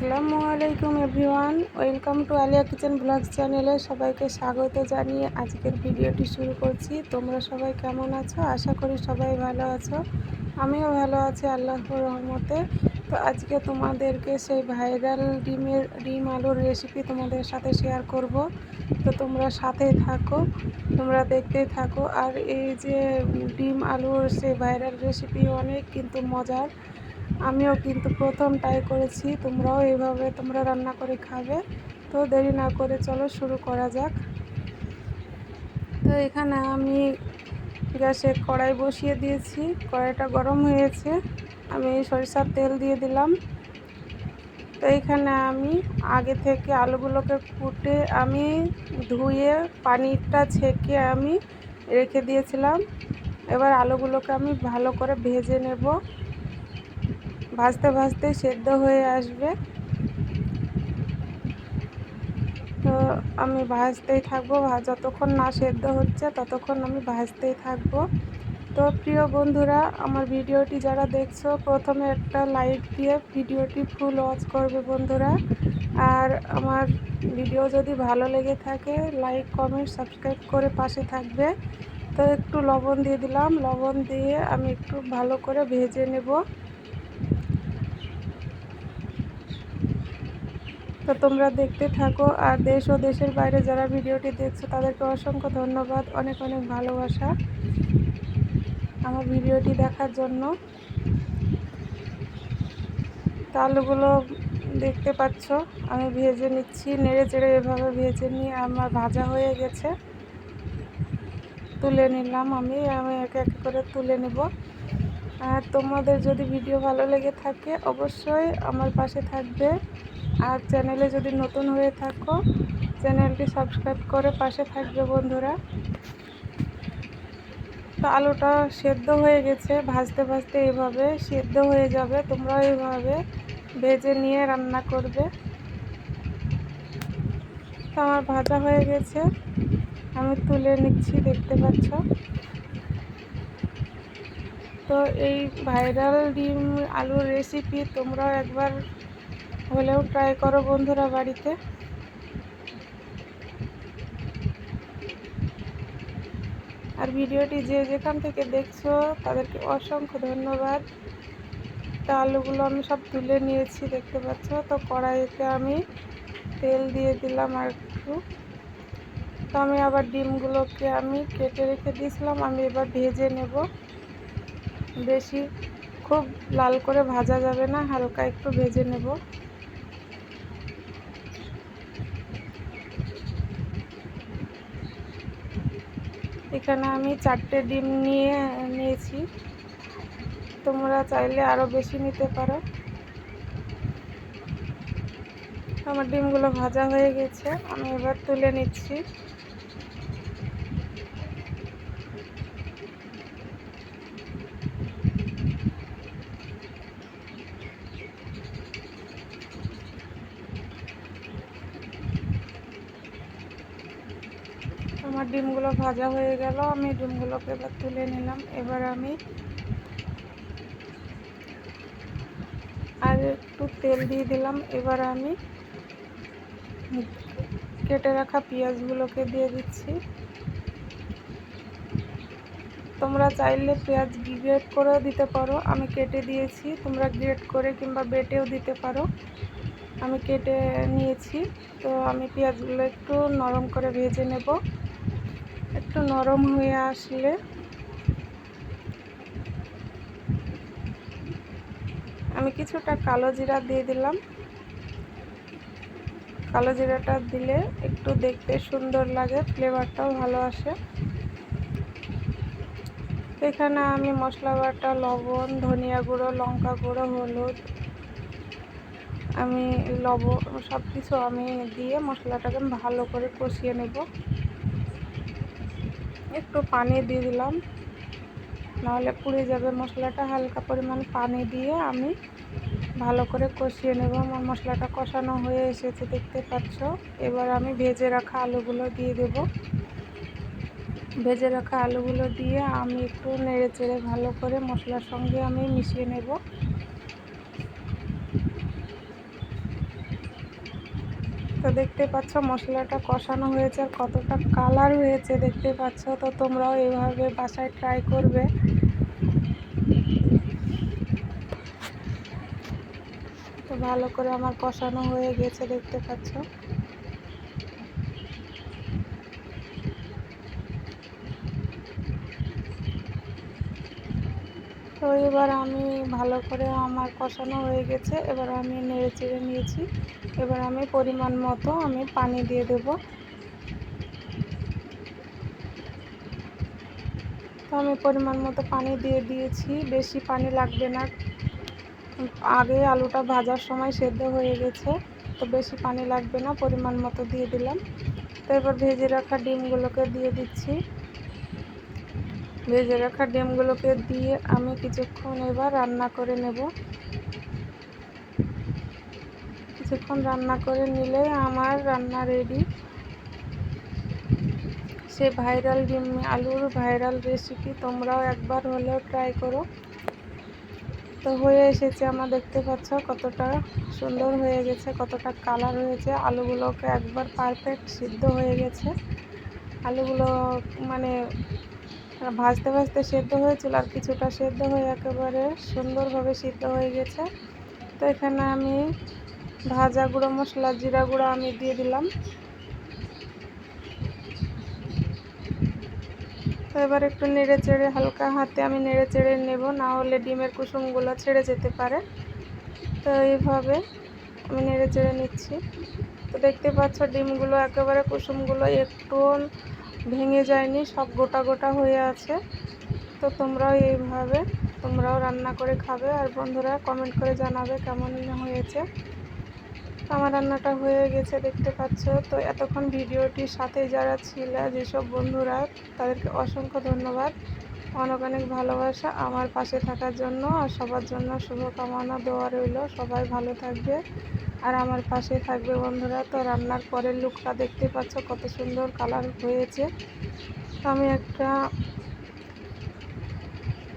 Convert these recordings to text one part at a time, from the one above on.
আসসালামু আলাইকুম everyone. Welcome to Alia kitchen blogs চ্যানেলে সবাইকে স্বাগত জানিয়ে আজকের ভিডিওটি শুরু করছি। তোমরা সবাই কেমন আছো? আশা করি সবাই ভালো আছো। আমিও ভালো আছি, আল্লাহর রহমতে। তো আজকে তোমাদেরকে সেই ভাইরাল ডিমের, ডিম আলুর রেসিপি তোমাদের সাথে শেয়ার করব। তো তোমরা সাথেই থাকো, তোমরা দেখতেই থাকো। আর এই যে ডিম আলুর সেই ভাইরাল রেসিপি অনেক কিন্তু মজার। আমিও কিন্তু প্রথম ট্রাই করেছি, তোমরাও এইভাবে, তোমরা রান্না করে খাবে। তো দেরি না করে চলো শুরু করা যাক। তো এখানে আমি গ্যাসে কড়াই বসিয়ে দিয়েছি, কড়াইটা গরম হয়েছে। আমি সরিষার তেল দিয়ে দিলাম। তো এইখানে আমি আগে থেকে আলুগুলোকে কুটে আমি ধুয়ে পানিটা ছেঁকে আমি রেখে দিয়েছিলাম। এবার আলুগুলোকে আমি ভালো করে ভেজে নেব। ভাজতে ভাজতে সেদ্ধ হয়ে আসবে। তো আমি ভাজতেই থাকব যতক্ষণ না সেদ্ধ হচ্ছে ততক্ষণ আমি ভাজতেই থাকব। তো প্রিয় বন্ধুরা, আমার ভিডিওটি যারা দেখছ, প্রথমে একটা লাইক দিয়ে ভিডিওটি ফুল ওয়াচ করবে বন্ধুরা। আর আমার ভিডিও যদি ভালো লেগে থাকে, লাইক, কমেন্ট, সাবস্ক্রাইব করে পাশে থাকবে। তো একটু লবণ দিয়ে দিলাম। লবণ দিয়ে আমি একটু ভালো করে ভেজে নেব। তো তোমরা দেখতে থাকো। আর দেশ ও দেশের বাইরে যারা ভিডিওটি দেখছ, তাদেরকে অসংখ্য ধন্যবাদ। অনেক অনেক ভালোবাসা আমার ভিডিওটি দেখার জন্য। তো আলুগুলো দেখতে পাচ্ছ, আমি ভেজে নিচ্ছি, নেড়ে চেড়ে এভাবে ভেজে নিয়ে আমার ভাজা হয়ে গেছে। তুলে নিলাম আমি আমি এক এক করে তুলে নেব। আর তোমাদের যদি ভিডিও ভালো লেগে থাকে, অবশ্যই আমার পাশে থাকবে। আর চ্যানেলে যদি নতুন হয়ে থাকো, চ্যানেলটি সাবস্ক্রাইব করে পাশে থাকবে বন্ধুরা। তো আলুটা সেদ্ধ হয়ে গেছে, ভাজতে ভাজতে এইভাবে সেদ্ধ হয়ে যাবে তোমরা এইভাবে ভেজে নিয়ে রান্না করবে। তো আমার ভাজা হয়ে গেছে, আমি তুলে নিচ্ছি, দেখতে পাচ্ছ? তো এই ভাইরাল ডিম আলুর রেসিপি তোমরাও একবার হলেও ট্রাই করো বন্ধুরা বাড়িতে। আর ভিডিওটি যে যেখান থেকে দেখছ, তাদেরকে অসংখ্য ধন্যবাদ। তা আলুগুলো আমি সব তুলে নিয়েছি, দেখতে পাচ্ছ? তো কড়াইতে আমি তেল দিয়ে দিলাম আর একটু। তো আমি আবার ডিমগুলোকে আমি কেটে রেখে দিয়েছিলাম, আমি এবার ভেজে নেব। বেশি। খুব লাল করে ভাজা যাবে না, হালকা একটু ভেজে নেব। এখানে আমি চারটে ডিম নিয়ে নিয়েছি। তোমরা চাইলে আরও বেশি নিতে পারো। আমার ডিমগুলো ভাজা হয়ে গেছে, আমি এবার তুলে নিচ্ছি। আমার ডিমগুলো ভাজা হয়ে গেল, আমি ডিমগুলোকে এবার তুলে নিলাম। এবার আমি আর একটু তেল দিয়ে দিলাম। এবার আমি কেটে রাখা পেঁয়াজগুলোকে দিয়ে দিচ্ছি। তোমরা চাইলে পেঁয়াজ গ্রেট করেও দিতে পারো। আমি কেটে দিয়েছি। তোমরা গ্রেট করে কিংবা বেটেও দিতে পারো। আমি কেটে নিয়েছি। তো আমি পেঁয়াজগুলো একটু নরম করে ভেজে নেব। একটু নরম হয়ে আসলে। আমি কিছুটা কালো জিরা দিয়ে দিলাম। কালো জিরাটা দিলে একটু দেখতে সুন্দর লাগে, ফ্লেভারটাও ভালো আসে। এখানে আমি মশলা বাটা, লবণ, ধনিয়া গুঁড়ো, লঙ্কা গুঁড়ো, হলুদ, আমি লবণ সব কিছু আমি দিয়ে মশলাটাকে ভালো করে কষিয়ে নেব। একটু পানি দিয়ে দিলাম। নাহলে পুড়ে যাবে মশলাটা, হালকা পরিমাণ পানি দিয়ে আমি ভালো করে কষিয়ে নেব। আমার মশলাটা কষানো হয়ে এসেছে, দেখতে পাচ্ছ? এবার আমি ভেজে রাখা আলুগুলো দিয়ে দেব। ভেজে রাখা আলুগুলো দিয়ে আমি একটু নেড়ে চেড়ে ভালো করে মশলার সঙ্গে আমি মিশিয়ে নেব। তো দেখতে পাচ্ছ মশলাটা কষানো হয়েছে, আর কতটা কালার হয়েছে দেখতে পাচ্ছ, তো তোমরাও এভাবে বাসায় ট্রাই করবে। তো ভালো করে আমার কষানো হয়ে গেছে দেখতে পাচ্ছ। তো এবার আমি ভালো করে আমার কষানো হয়ে গেছে। এবার আমি নেড়ে চেড়ে নিয়েছি। এবার আমি পরিমাণ মতো আমি পানি দিয়ে দেব। তো আমি পরিমাণ মতো পানি দিয়ে দিয়েছি। বেশি পানি লাগবে না। আগে আলুটা ভাজার সময় সেদ্ধ হয়ে গেছে। তো বেশি পানি লাগবে না, পরিমাণ মতো দিয়ে দিলাম। তো এবার ভেজে রাখা ডিমগুলোকে দিয়ে দিচ্ছি। ভেজে রাখা ডিমগুলোকে দিয়ে আমি কিছুক্ষণ এবার রান্না করে নেব। কিছুক্ষণ রান্না করে নিলে আমার রান্না রেডি সে ভাইরাল ডিম, আলুর ভাইরাল রেসিপি তোমরাও একবার হলেও ট্রাই করো। তো হয়ে এসেছে আমার, দেখতে পাচ্ছ কতটা সুন্দর হয়ে গেছে, কতটা কালার হয়েছে। আলুগুলোকে একবার পারফেক্ট সিদ্ধ হয়ে গেছে। আলুগুলো মানে ভাজতে ভাজতে সেদ্ধ হয়েছিল আর কিছুটা সেদ্ধ হয়ে একেবারে সুন্দরভাবে সিদ্ধ হয়ে গেছে। তো এখানে আমি ভাজা গুঁড়ো মশলা, জিরা গুঁড়ো আমি দিয়ে দিলাম। তো এবার একটু নেড়ে চেড়ে হালকা হাতে আমি নেড়ে চেড়ে নেব, না হলে ডিমের কুসুমগুলো ছেড়ে যেতে পারে। তো এইভাবে আমি নেড়ে চেড়ে নিচ্ছি। তো দেখতে পাচ্ছ, ডিমগুলো একেবারে কুসুমগুলো একটু ভেঙে যায়নি, সব গোটা গোটা হয়ে আছে। তো তোমরাও এইভাবে, তোমরাও রান্না করে খাবে আর বন্ধুরা কমেন্ট করে জানাবে কেমন হয়েছে। আমার রান্নাটা হয়ে গেছে, দেখতে পাচ্ছ। তো এতক্ষণ ভিডিওটির সাথে যারা ছিল, যেসব বন্ধুরা, তাদেরকে অসংখ্য ধন্যবাদ। অনেক অনেক ভালোবাসা আমার পাশে থাকার জন্য আর সবার জন্য শুভকামনা দেওয়া রইল। সবাই ভালো থাকবে। আর আমার পাশে থাকবে বন্ধুরা, তো রান্নার পরের লুকটা দেখতে পাচ্ছ, কত সুন্দর কালার হয়েছে। তো আমি একটা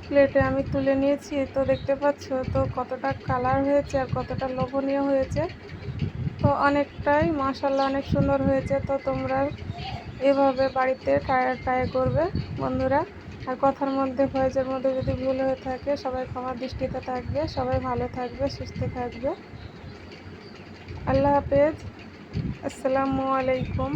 প্লেটে আমি তুলে নিয়েছি তো দেখতে পাচ্ছ, তো কতটা কালার হয়েছে আর কতটা লোভনীয় হয়েছে। তো অনেকটাই মাসাল্লাহ অনেক সুন্দর হয়েছে, তো তোমরা এভাবে বাড়িতে ট্রাই ট্রাই করবে বন্ধুরা। আর কথার মধ্যে, ভয়েসের মধ্যে যদি ভুল হয়ে থাকে, সবাই ক্ষমার দৃষ্টিতে থাকবে, সবাই ভালো থাকবে, সুস্থ থাকবে। আল্লাহ হাফেজ। আসসালামু আলাইকুম।